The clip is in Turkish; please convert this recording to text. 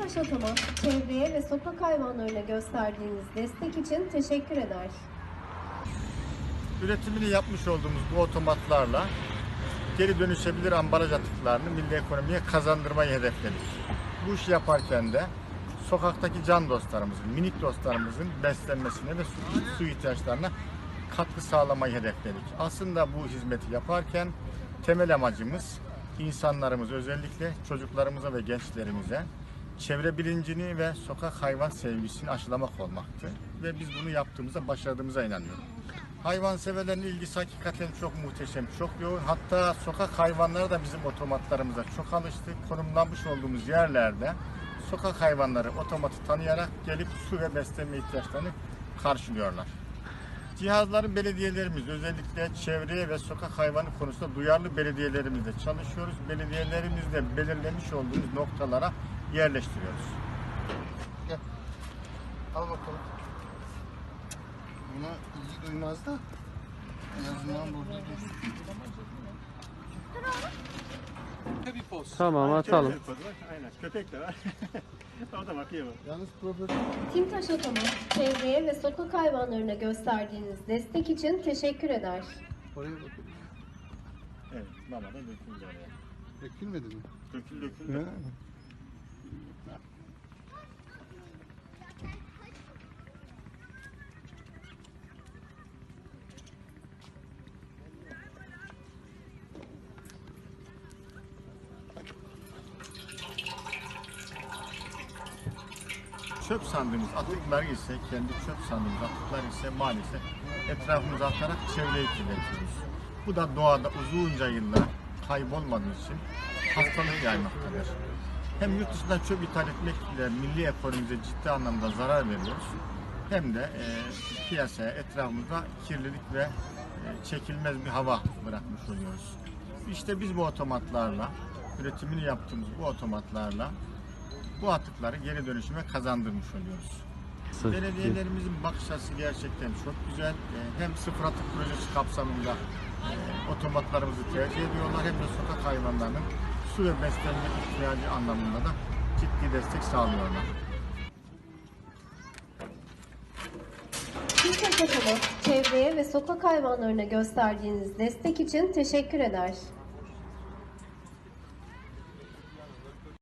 Timtaş Otomat, çevreye ve sokak hayvanlarına gösterdiğiniz destek için teşekkür eder. Üretimini yapmış olduğumuz bu otomatlarla geri dönüşebilir ambalaj atıklarını milli ekonomiye kazandırmayı hedefledik. Bu işi yaparken de sokaktaki can dostlarımızın, minik dostlarımızın beslenmesine ve su, su ihtiyaçlarına katkı sağlamayı hedefledik. Aslında bu hizmeti yaparken temel amacımız insanlarımız özellikle çocuklarımıza ve gençlerimize çevre bilincini ve sokak hayvan sevgisini aşılamak olmaktı. Ve biz bunu yaptığımızda başardığımıza inanıyorum. Hayvanseverlerin ilgisi hakikaten çok muhteşem, çok yoğun. Hatta sokak hayvanları da bizim otomatlarımıza çok alıştı. Konumlanmış olduğumuz yerlerde sokak hayvanları otomatı tanıyarak gelip su ve beslenme ihtiyaçlarını karşılıyorlar. Cihazları belediyelerimiz özellikle çevreye ve sokak hayvanı konusunda duyarlı belediyelerimizle çalışıyoruz. Belediyelerimizle belirlemiş olduğumuz noktalara yerleştiriyoruz. Gel. Al bakalım. Buna ilgi duymaz da en azından burada dursun. Bir poz. Tamam atalım. Aynen köpek de var. o da bakıyor bak. Yalnız problem Timtaş Otomat, çevreye ve sokak hayvanlarına gösterdiğiniz destek için teşekkür eder. oraya bakalım. Evet, mama da döküldü oraya. Dökülmedi mi? Dökül döküldü. Çöp sandığımız atıklar ise, kendi çöp sandığımız atıklar ise maalesef etrafımıza atarak çevreyi kirletiyoruz. Bu da doğada uzunca yıllar kaybolmadığı için hastalık yaymaktadır. Hem yurt dışından çöp ithal etmekle milli ekonomimize ciddi anlamda zarar veriyoruz. Hem de e, piyasaya, etrafımıza kirlilik ve e, çekilmez bir hava bırakmış oluyoruz. İşte biz bu otomatlarla, üretimini yaptığımız bu otomatlarla bu atıkları geri dönüşüme kazandırmış oluyoruz. Belediyelerimizin bakış açısı gerçekten çok güzel. Ee, Hem sıfır atık projesi kapsamında e, otomatlarımızı tercih ediyorlar hem de sokak hayvanlarının su ve beslenme ihtiyacı anlamında da ciddi destek sağlıyorlar. Otomat, çevreye ve sokak hayvanlarına gösterdiğiniz destek için teşekkür eder.